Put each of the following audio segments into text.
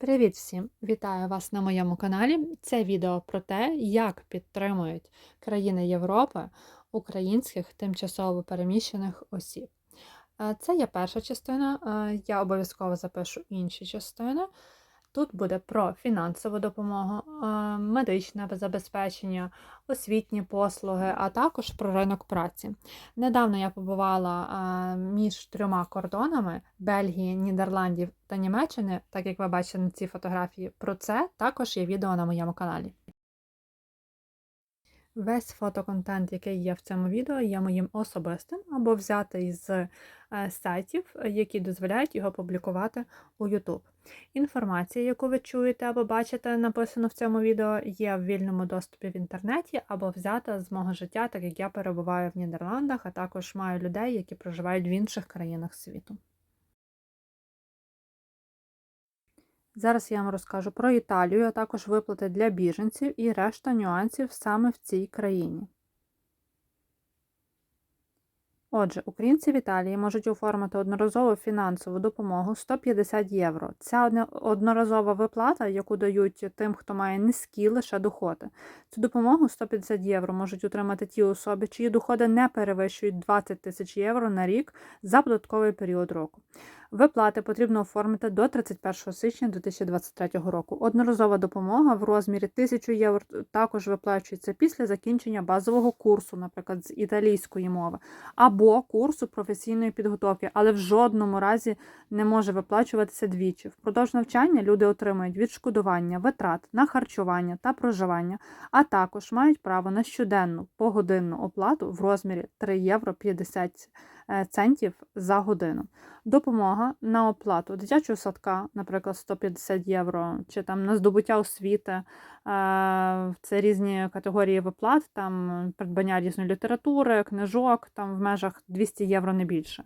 Привіт всім! Вітаю вас на моєму каналі. Це відео про те, як підтримують країни Європи українських тимчасово переміщених осіб. Е, Це є перша частина, е, я обов'язково запишу інші частини. Тут буде про фінансову допомогу, е, медичне забезпечення, освітні послуги, а також про ринок праці. Недавно я побувала е, між трьома кордонами Бельгії, Нідерландів та Німеччини, так як ви бачите на цій фотографії. Про це також є відео на моєму каналі. Весь фотоконтент, який є в цьому відео, є моїм особистим або взятий з е, сайтів, які дозволяють його публікувати у YouTube. Інформація, яку ви чуєте або бачите, написано в цьому відео, є в вільному доступі в інтернеті або взята з мого життя, так як я перебуваю в Нідерландах, а також маю людей, які проживають в інших країнах світу. Зараз я вам розкажу про Італію, а також виплати для біженців і решта нюансів саме в цій країні. Отже, українці в Італії можуть оформити одноразову фінансову допомогу 150 євро. Ця одноразова виплата, яку дають тим, хто має низькі лише доходи. Цю допомогу 150 євро можуть отримати ті особи, чиї доходи не перевищують 20 тисяч євро на рік за податковий період року. Виплати потрібно оформити до 31 січня 2023 року. Одноразова допомога в розмірі 1000 євро також виплачується після закінчення базового курсу, наприклад, з італійської мови, або курсу професійної підготовки, але в жодному разі не може виплачуватися двічі. Впродовж навчання люди отримують відшкодування витрат на харчування та проживання, а також мають право на щоденну погодинну оплату в розмірі 3 євро 50 центів за годину. Допомога на оплату дитячого садка, наприклад, 150 євро, чи там на здобуття освіти. Це різні категорії виплат, там придбання різної літератури, книжок, там в межах 200 євро не більше.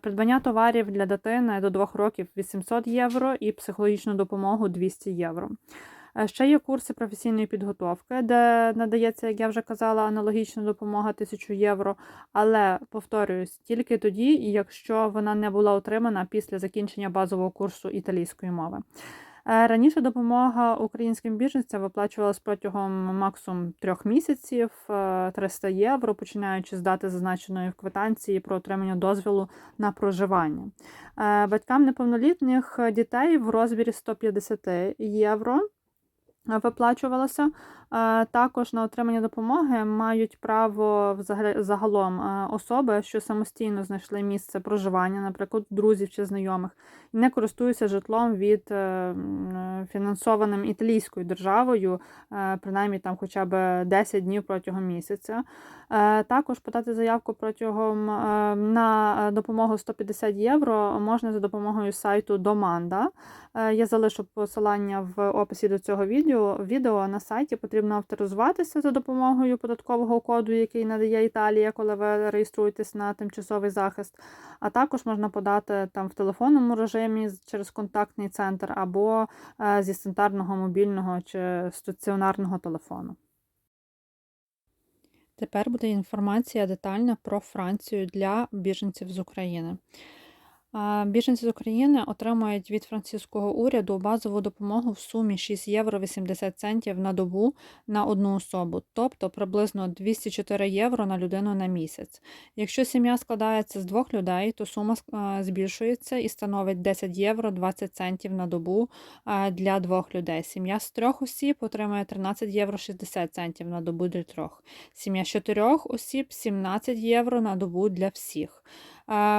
Придбання товарів для дитини до 2 років 800 євро і психологічну допомогу 200 євро. Е, ще є курси професійної підготовки, де надається, як я вже казала, аналогічна допомога 1000 євро. Але повторююсь, тільки тоді, якщо вона не була отримана після закінчення базового курсу італійської мови. Е, раніше допомога українським біженцям виплачувалась протягом максимум трьох місяців 300 е, євро, починаючи з дати зазначеної квитанції про отримання дозволу на проживання. Батькам неповнолітніх дітей в розмірі 150 євро виплачувалося. Також на отримання допомоги мають право загалом особи, що самостійно знайшли місце проживання, наприклад, друзів чи знайомих, і не користуються житлом від е, фінансованим італійською державою, е, принаймні там хоча б 10 днів протягом місяця. Е, також подати заявку протягом на допомогу 150 євро можна за допомогою сайту Доманда. Я залишу посилання в описі до цього відео. Відео на сайті потрібно авторизуватися за допомогою податкового коду, який надає Італія, коли ви реєструєтесь на тимчасовий захист. А також можна подати там в телефонному режимі через контактний центр або е, зі стандартного мобільного чи стаціонарного телефону. Тепер буде інформація детальна про Францію для біженців з України. Біженці з України отримують від французького уряду базову допомогу в сумі 6 євро 80 центів на добу на одну особу, тобто приблизно 204 євро на людину на місяць. Якщо сім'я складається з двох людей, то сума збільшується і становить 10 євро 20 центів на добу для двох людей. Сім'я з трьох осіб отримує 13 євро 60 центів на добу для трьох. Сім'я з чотирьох осіб 17 євро на добу для всіх.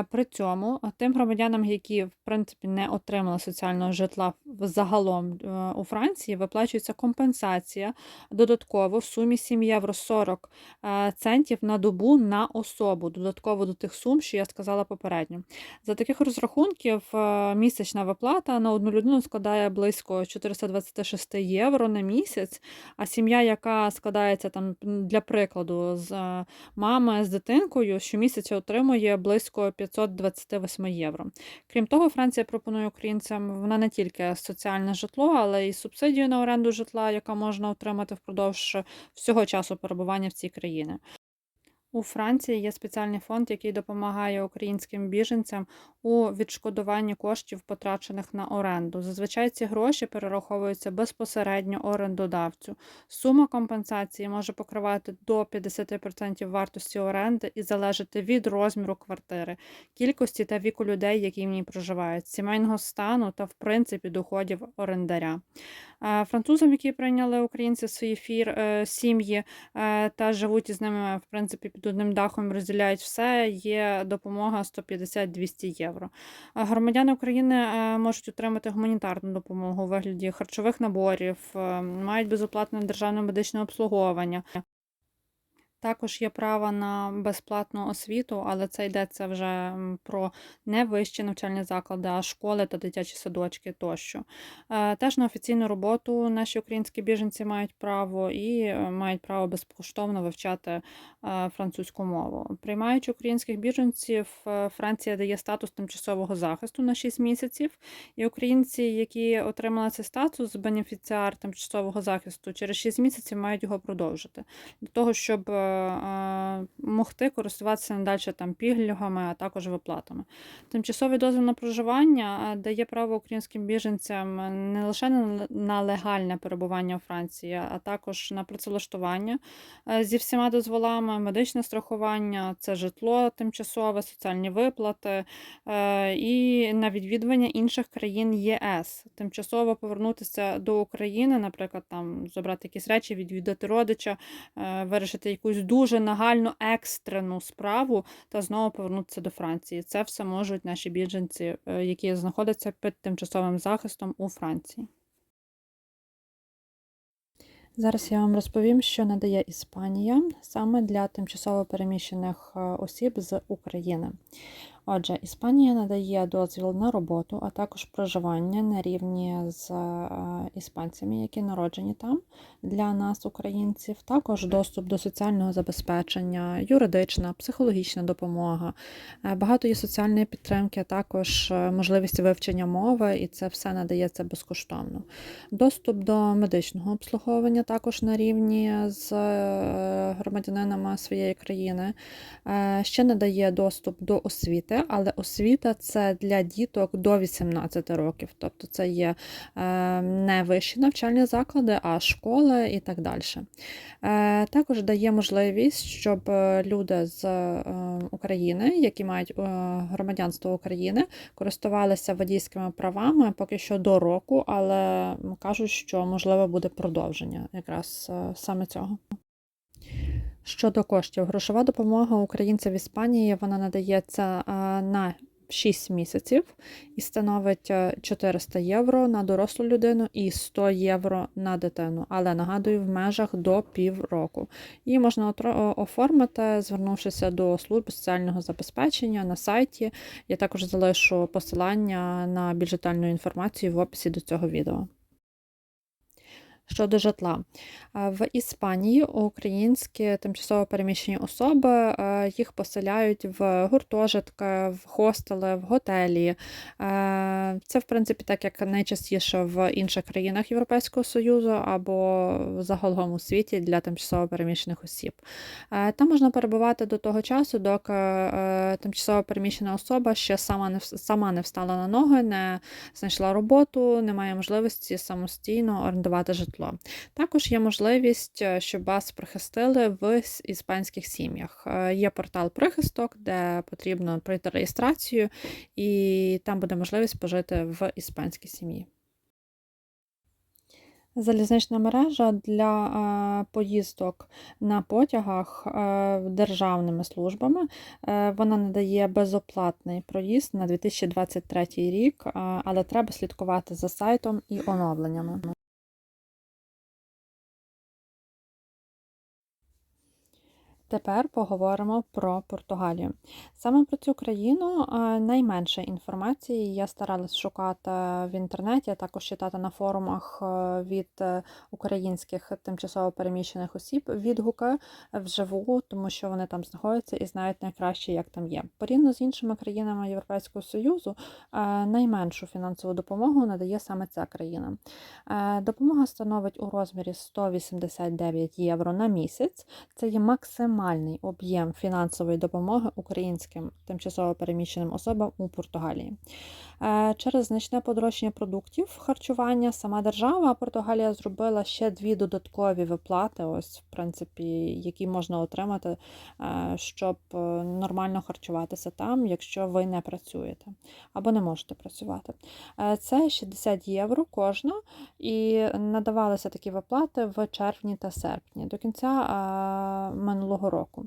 При цьому тим громадянам, які в принципі не отримали соціального житла загалом е, у Франції, виплачується компенсація додатково в сумі 7 євро 40 е, центів на добу на особу, додатково до тих сум, що я сказала попередньо. За таких розрахунків е, місячна виплата на одну людину складає близько 426 євро на місяць, а сім'я, яка складається там для прикладу з мами з дитинкою, щомісяця отримує близько близько 528 євро. Крім того, Франція пропонує українцям вона не тільки соціальне житло, але й субсидію на оренду житла, яка можна отримати впродовж всього часу перебування в цій країні. У Франції є спеціальний фонд, який допомагає українським біженцям у відшкодуванні коштів, потрачених на оренду. Зазвичай ці гроші перераховуються безпосередньо орендодавцю. Сума компенсації може покривати до 50% вартості оренди і залежати від розміру квартири, кількості та віку людей, які в ній проживають, сімейного стану та, в принципі, доходів орендаря. Е, Французам, які прийняли українці свої фір, е, сім'ї е, та живуть із ними, в принципі, під одним дахом, розділяють все, є допомога 150-200 євро. А Громадяни України е, можуть отримати гуманітарну допомогу у вигляді харчових наборів, е, мають безоплатне державне медичне обслуговування. Також є право на безплатну освіту, але це йдеться вже про не вищі навчальні заклади, а школи та дитячі садочки тощо. Е, Теж на офіційну роботу наші українські біженці мають право і е, мають право безкоштовно вивчати е, французьку мову. Приймаючи українських біженців, Франція дає статус тимчасового захисту на 6 місяців, і українці, які отримали цей статус, бенефіціар тимчасового захисту, через 6 місяців мають його продовжити для того, щоб могти користуватися надалі там пільгами, а також виплатами. Тимчасовий дозвіл на проживання е, дає право українським біженцям не лише на- легальне перебування у Франції, а також на працевлаштування е, зі всіма дозволами, медичне страхування, це житло тимчасове, соціальні виплати е, і на відвідування інших країн ЄС. Тимчасово повернутися до України, наприклад, там забрати якісь речі, відвідати родича, е, вирішити якусь дуже нагальну екстрену справу та знову повернутися до Франції. Це все можуть наші біженці, е, які знаходяться під тимчасовим захистом у Франції. Зараз я вам розповім, що надає Іспанія саме для тимчасово переміщених е, осіб з України. Отже, Іспанія надає дозвіл на роботу, а також проживання на рівні з е, іспанцями, які народжені там для нас, українців, також доступ до соціального забезпечення, юридична, психологічна допомога. Е, Багато є соціальної підтримки, а також е, можливість вивчення мови, і це все надається безкоштовно. Доступ до медичного обслуговування також на рівні з громадянинами своєї країни. Ще надає доступ до освіти, але освіта це для діток до 18 років, тобто це є е, не вищі навчальні заклади, а школи і так далі. Е, Також дає можливість, щоб е, люди з України, які мають громадянство України, користувалися водійськими правами поки що до року, але кажуть, що можливо буде продовження якраз саме цього. Щодо коштів, грошова допомога українцям в Іспанії вона надається е, на 6 місяців і становить е, 400 євро на дорослу людину і 100 євро на дитину. Але нагадую, в межах до півроку. Її можна оформити, звернувшися до служби соціального забезпечення на сайті. Я також залишу посилання на більш детальну інформацію в описі до цього відео. Щодо житла. Е, В Іспанії українські тимчасово переміщені особи е, їх поселяють в гуртожитки, в хостели, в готелі. Е, Це, в принципі, так як найчастіше в інших країнах Європейського Союзу або загалом у світі для тимчасово переміщених осіб. Там можна перебувати до того часу, доки тимчасово переміщена особа ще сама не сама не встала на ноги, не знайшла роботу, не має можливості самостійно орендувати житло. Також є можливість, е, щоб вас прихистили в іспанських сім'ях. Е, Є портал прихисток, де потрібно пройти реєстрацію, і там буде можливість пожити в іспанській сім'ї. Залізнична мережа для е, поїздок на потягах державними службами. Вона надає безоплатний проїзд на 2023 рік, але треба слідкувати за сайтом і оновленнями. Тепер поговоримо про Португалію. Саме про цю країну е, найменше інформації я старалась шукати в інтернеті, а також читати на форумах е, від е, українських тимчасово переміщених осіб відгуки вживу, тому що вони там знаходяться і знають найкраще, як там є. Порівняно з іншими країнами Європейського Союзу, найменшу фінансову допомогу надає саме ця країна. Допомога становить у розмірі 189 євро на місяць. Це є максимальна мінімальний об'єм фінансової допомоги українським тимчасово переміщеним особам у Португалії. Е, Через значне подорожчання продуктів харчування сама держава Португалія зробила ще дві додаткові виплати, ось в принципі, які можна отримати, е, щоб е, нормально харчуватися там, якщо ви не працюєте або не можете працювати. Це 60 євро кожна, і надавалися такі виплати в червні та серпні до кінця минулого року.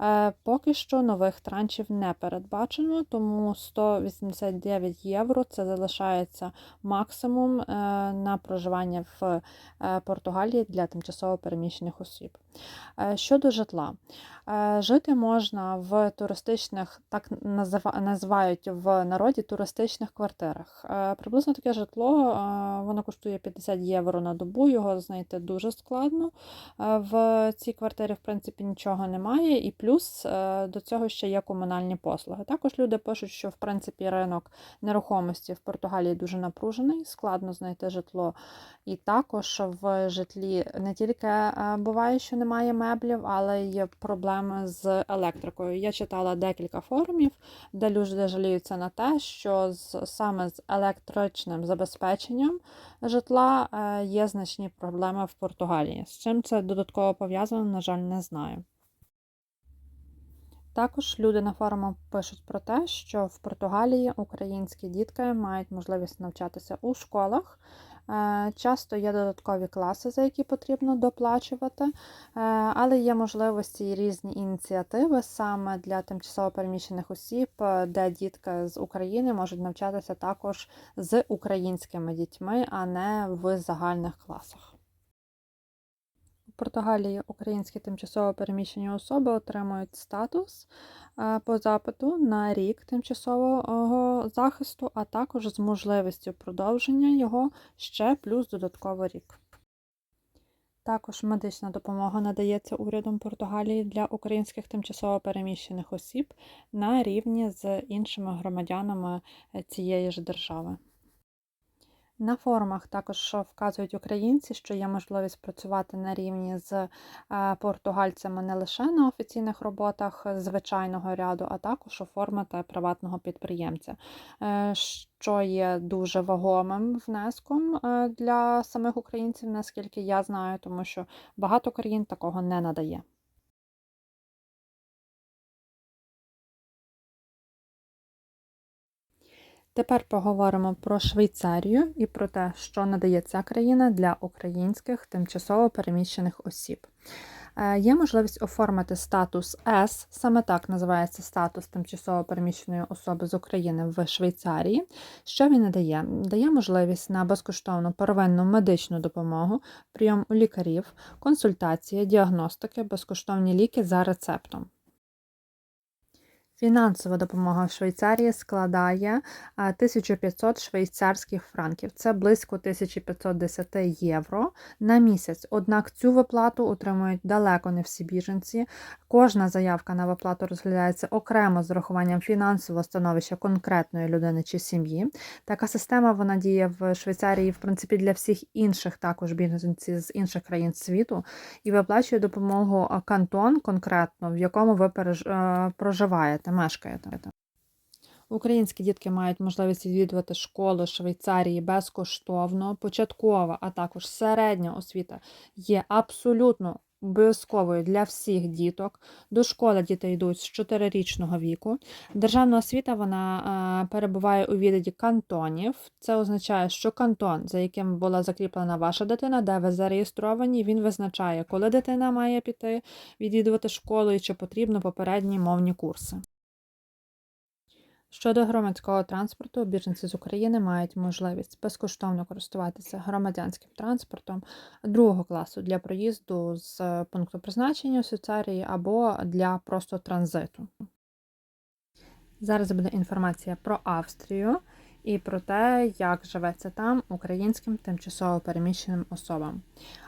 Е, Поки що нових траншів не передбачено, тому 189 євро це залишається максимум е, на проживання в е, Португалії для тимчасово переміщених осіб. Щодо житла, жити можна в туристичних, так називають в народі туристичних квартирах. Е, Приблизно таке житло е, воно коштує 50 євро на добу. Його знайти дуже складно. Е, В цій квартирі, в принципі, нічого немає, і плюс е, до цього ще є комунальні послуги. Також люди пишуть, що в принципі ринок нерухомості в Португалії дуже напружений, складно знайти житло. І також в житлі не тільки е, буває, що немає меблів, але й проблеми з електрикою. Я читала декілька форумів, де люди жаліються на те, що з, саме з електричним забезпеченням житла е, є значні проблеми в Португалії. З чим це додатково пов'язано, на жаль, не знаю. Також люди на форумах пишуть про те, що в Португалії українські дітки мають можливість навчатися у школах. Е, Часто є додаткові класи, за які потрібно доплачувати, е, але є можливості і різні ініціативи саме для тимчасово переміщених осіб, е, де дітки з України можуть навчатися також з українськими дітьми, а не в загальних класах. Португалії українські тимчасово переміщені особи отримують статус е, по запиту на рік тимчасового захисту, а також з можливістю продовження його ще плюс додатково рік. Також медична допомога надається урядом Португалії для українських тимчасово переміщених осіб на рівні з іншими громадянами е, цієї ж держави. На форумах також вказують українці, що є можливість працювати на рівні з е, португальцями не лише на офіційних роботах звичайного ряду, а також оформити приватного підприємця, е, що є дуже вагомим внеском е, для самих українців, наскільки я знаю, тому що багато країн такого не надає. Тепер поговоримо про Швейцарію і про те, що надає ця країна для українських тимчасово переміщених осіб. Е, Є можливість оформити статус С, саме так називається статус тимчасово переміщеної особи з України в Швейцарії. Що він надає? Дає можливість на безкоштовну первинну медичну допомогу, прийом у лікарів, консультації, діагностики, безкоштовні ліки за рецептом. Фінансова допомога в Швейцарії складає 1500 швейцарських франків. Це близько 1510 євро на місяць. Однак цю виплату отримують далеко не всі біженці. Кожна заявка на виплату розглядається окремо з урахуванням фінансового становища конкретної людини чи сім'ї. Така система вона діє в Швейцарії, в принципі, для всіх інших також біженців з інших країн світу і виплачує допомогу кантон конкретно, в якому ви е, проживаєте, мешкаєте. Українські дітки мають можливість відвідувати школи Швейцарії безкоштовно. Початкова, а також середня освіта є абсолютно обов'язковою для всіх діток. До школи діти йдуть з 4-річного віку. Державна освіта вона е, перебуває у відаді кантонів. Це означає, що кантон, за яким була закріплена ваша дитина, де ви зареєстровані, він визначає, коли дитина має піти відвідувати школу і чи потрібно попередні мовні курси. Щодо громадського транспорту, біженці з України мають можливість безкоштовно користуватися громадянським транспортом другого класу для проїзду з пункту призначення у Швейцарії або для просто транзиту. Зараз буде інформація про Австрію і про те, як живеться там українським тимчасово переміщеним особам.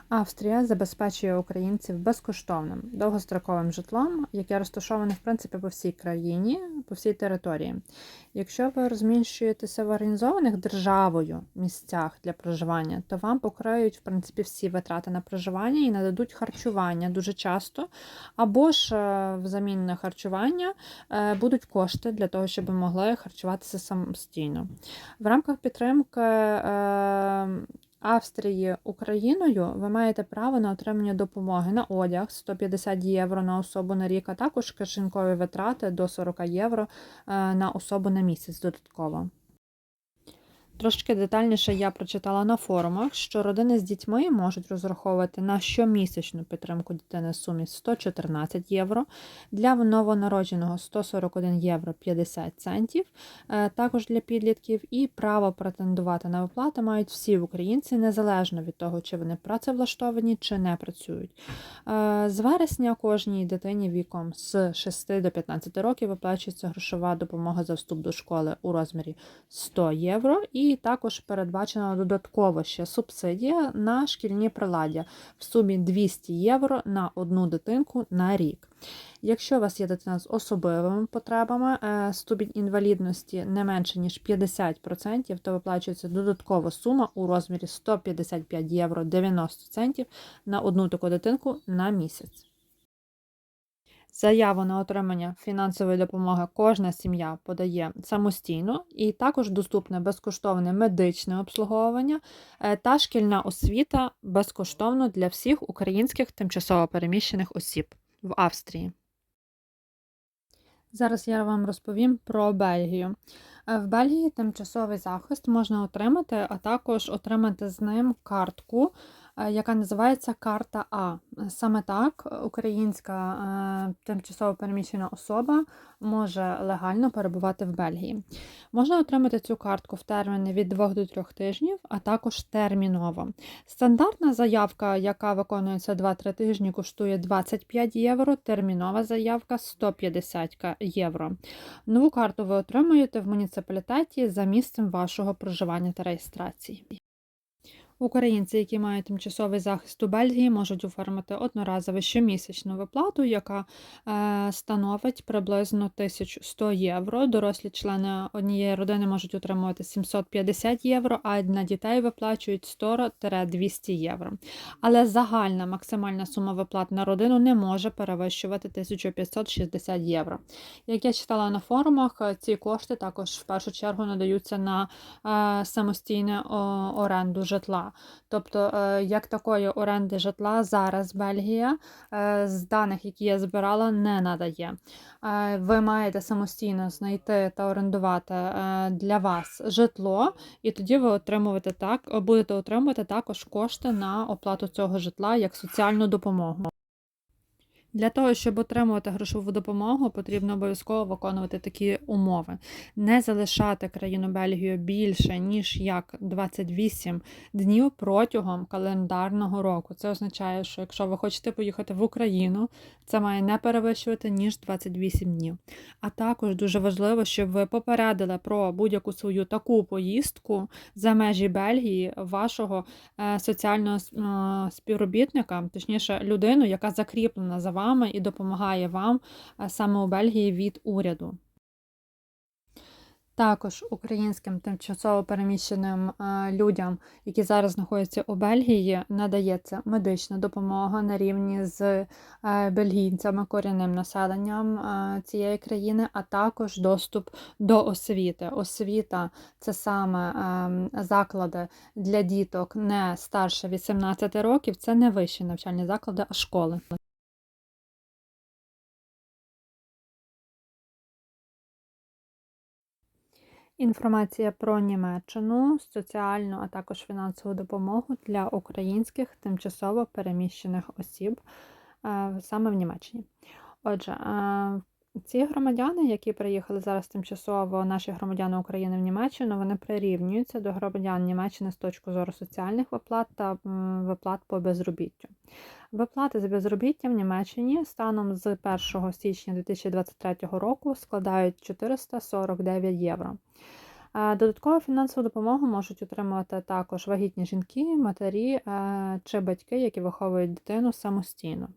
Австрія забезпечує українців безкоштовним довгостроковим житлом, яке розташоване в принципі по всій країні, по всій території. Якщо ви розміщуєтеся в організованих державою місцях для проживання, то вам покриють в принципі всі витрати на проживання і нададуть харчування дуже часто, або ж е, взамін на харчування е, будуть кошти для того, щоб ви могли харчуватися самостійно. В рамках підтримки. Австрії Україною ви маєте право на отримання допомоги на одяг 150 євро на особу на рік, а також кишенькові витрати до 40 євро е, на особу на місяць додатково. Трошки детальніше я прочитала на форумах, що родини з дітьми можуть розраховувати на щомісячну підтримку дитини в сумі 114 євро, для новонародженого 141 євро 50 центів, е, також для підлітків, і право претендувати на виплати мають всі українці, незалежно від того, чи вони працевлаштовані чи не працюють. Е, З вересня кожній дитині віком з 6 до 15 років виплачується грошова допомога за вступ до школи у розмірі 100 євро. І також передбачена додатково ще субсидія на шкільні приладдя в сумі 200 євро на одну дитинку на рік. Якщо у вас є дитина з особливими потребами, е, ступінь інвалідності не менше ніж 50%, то виплачується додаткова сума у розмірі 155 євро 90 центів на одну таку дитинку на місяць. Заяву на отримання фінансової допомоги кожна сім'я подає самостійно, і також доступне безкоштовне медичне обслуговування е, та шкільна освіта безкоштовно для всіх українських тимчасово переміщених осіб в Австрії. Зараз я вам розповім про Бельгію. Е, В Бельгії тимчасовий захист можна отримати, а також отримати з ним картку, яка називається Карта А. Саме так українська е, тимчасово переміщена особа може легально перебувати в Бельгії. Можна отримати цю картку в терміни від 2 до 3 тижнів, а також терміново. Стандартна заявка, яка виконується 2-3 тижні, коштує 25 євро, термінова заявка 150 євро. Нову карту ви отримуєте в муніципалітеті за місцем вашого проживання та реєстрації. Українці, які мають тимчасовий захист у Бельгії, можуть оформити одноразову щомісячну виплату, яка е, становить приблизно 1100 євро. Дорослі члени однієї родини можуть отримувати 750 євро, а на дітей виплачують 100-200 євро. Але загальна максимальна сума виплат на родину не може перевищувати 1560 євро. Як я читала на форумах, ці кошти також в першу чергу надаються на е, самостійне о, оренду житла. Тобто, е, як такої оренди житла зараз Бельгія е, з даних, які я збирала, не надає. Е, Ви маєте самостійно знайти та орендувати для вас житло, і тоді ви отримуєте так, будете отримувати також кошти на оплату цього житла як соціальну допомогу. Для того, щоб отримувати грошову допомогу, потрібно обов'язково виконувати такі умови: не залишати країну Бельгію більше ніж як 28 днів протягом календарного року. Це означає, що якщо ви хочете поїхати в Україну, це має не перевищувати ніж 28 днів. А також дуже важливо, щоб ви попередили про будь-яку свою таку поїздку за межі Бельгії вашого е, соціального е, співробітника, точніше, людину, яка закріплена за вами і допомагає вам е, саме у Бельгії від уряду. Також українським тимчасово переміщеним е, людям, які зараз знаходяться у Бельгії, надається медична допомога на рівні з е, бельгійцями, корінним населенням цієї країни, а також доступ до освіти. Освіта це саме ем, заклади для діток не старше 18 років, це не вищі навчальні заклади, а школи. Інформація про Німеччину, соціальну, а також фінансову допомогу для українських тимчасово переміщених осіб е, саме в Німеччині. Отже, е, ці громадяни, які приїхали зараз тимчасово, наші громадяни України в Німеччину, вони прирівнюються до громадян Німеччини з точки зору соціальних виплат та виплат по безробіттю. Виплати за безробіття в Німеччині станом з 1 січня 2023 року складають 449 євро. Додаткову фінансову допомогу можуть отримувати також вагітні жінки, матері е, чи батьки, які виховують дитину самостійно.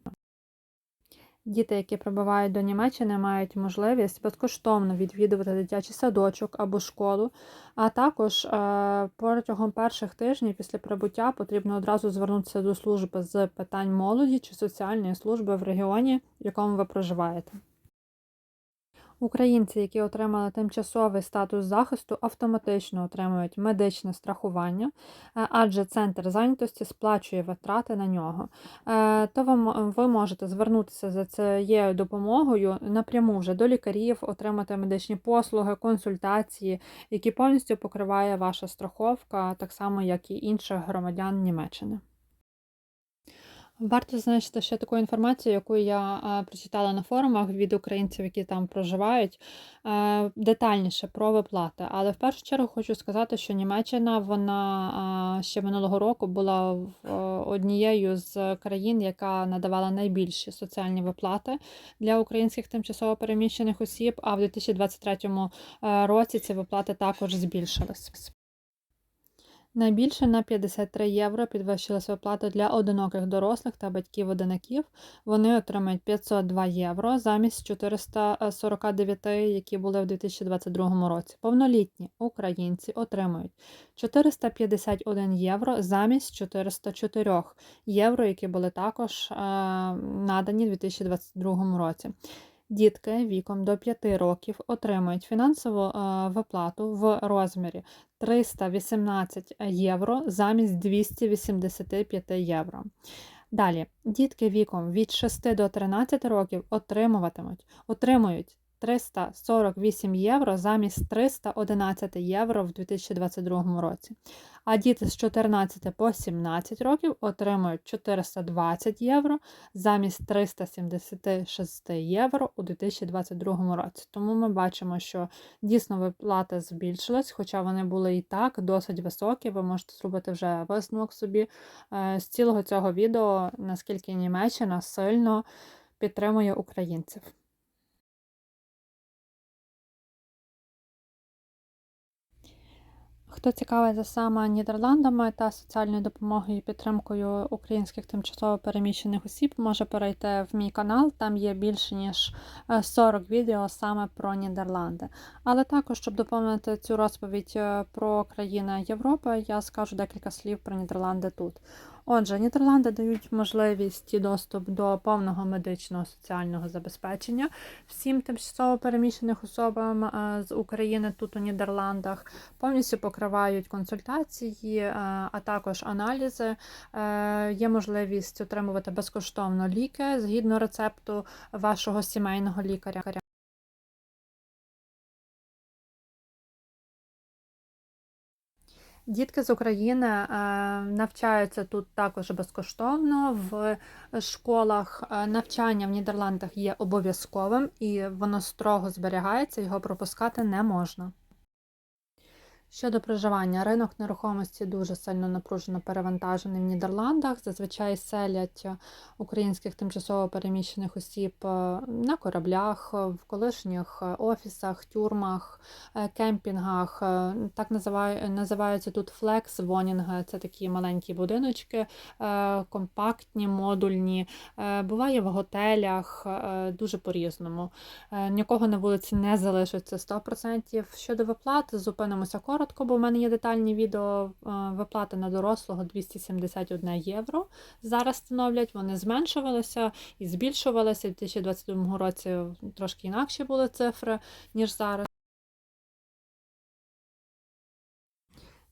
Діти, які прибувають до Німеччини, мають можливість безкоштовно відвідувати дитячий садочок або школу, а також е, протягом перших тижнів після прибуття потрібно одразу звернутися до служби з питань молоді чи соціальної служби в регіоні, в якому ви проживаєте. Українці, які отримали тимчасовий статус захисту, автоматично отримують медичне страхування, е, адже центр зайнятості сплачує витрати на нього. Е, То ви можете звернутися за цією допомогою напряму вже до лікарів, отримати медичні послуги, консультації, які повністю покриває ваша страховка, так само як і інших громадян Німеччини. Варто зазначити ще таку інформацію, яку я прочитала на форумах від українців, які там проживають, е, детальніше про виплати. Але в першу чергу хочу сказати, що Німеччина вона ще минулого року була в- е, однією з країн, яка надавала найбільші соціальні виплати для українських тимчасово переміщених осіб. А в 2023 е, році ці виплати також збільшились. Найбільше на 53 євро підвищилась виплата для одиноких дорослих та батьків-одинаків. Вони отримають 502 євро замість 449, які були в 2022 році. Повнолітні українці отримують 451 євро замість 404 євро, які були також е, надані в 2022 році. Дітки віком до 5 років отримують фінансову е, виплату в розмірі 318 євро замість 285 євро. Далі, дітки віком від 6 до 13 років отримуватимуть, отримують 348 євро замість 311 євро в 2022 році. А діти з 14 по 17 років отримують 420 євро замість 376 євро у 2022 році. Тому ми бачимо, що дійсно виплати збільшились, хоча вони були і так досить високі. Ви можете зробити вже висновок собі е, з цілого цього відео, наскільки Німеччина сильно підтримує українців. Хто цікавиться саме Нідерландами та соціальною допомогою і підтримкою українських тимчасово переміщених осіб, може перейти в мій канал. Там є більше ніж е, 40 відео саме про Нідерланди. Але також, щоб доповнити цю розповідь е, про країни Європи, я скажу декілька слів про Нідерланди тут. Отже, Нідерланди дають можливість доступ до повного медичного соціального забезпечення всім тимчасово переміщених особам е, з України тут у Нідерландах. Повністю покривають консультації, е, а також аналізи. Е, Є можливість отримувати безкоштовно ліки згідно рецепту вашого сімейного лікаря. Дітки з України е, навчаються тут також безкоштовно в школах. Е, Навчання в Нідерландах є обов'язковим і воно строго зберігається, його пропускати не можна. Щодо проживання, ринок нерухомості дуже сильно напружено перевантажений в Нідерландах. Зазвичай селять українських тимчасово переміщених осіб е, на кораблях, в колишніх е, офісах, тюрмах, е, кемпінгах. Е, Так називаю- називаються тут флекс-вонінги. Це такі маленькі будиночки, е, компактні, модульні. Е, Буває в готелях, е, дуже по-різному. Е, Нікого на вулиці не залишиться 100%. Щодо виплат, зупинимося коротко, бо в мене є детальні відео. Е, Виплати на дорослого 271 євро. Зараз становлять, вони зменшувалися і збільшувалися. У 2022 році трошки інакші були цифри, ніж зараз.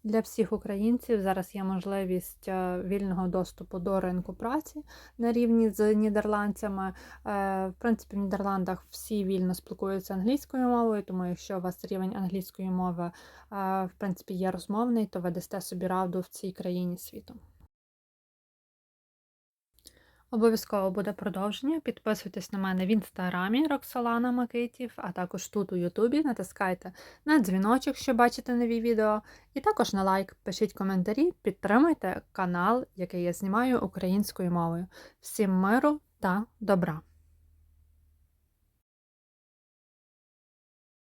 Для всіх українців зараз є можливість е, вільного доступу до ринку праці на рівні з нідерландцями. Е, В принципі, в Нідерландах всі вільно спілкуються англійською мовою, тому якщо у вас рівень англійської мови е, в принципі є розмовний, то ви дасте собі раду в цій країні світу. Обов'язково буде продовження. Підписуйтесь на мене в інстаграмі Роксолана Макитів, а також тут у Ютубі. Натискайте на дзвіночок, щоб бачити нові відео. І також на лайк, пишіть коментарі, підтримуйте канал, який я знімаю українською мовою. Всім миру та добра!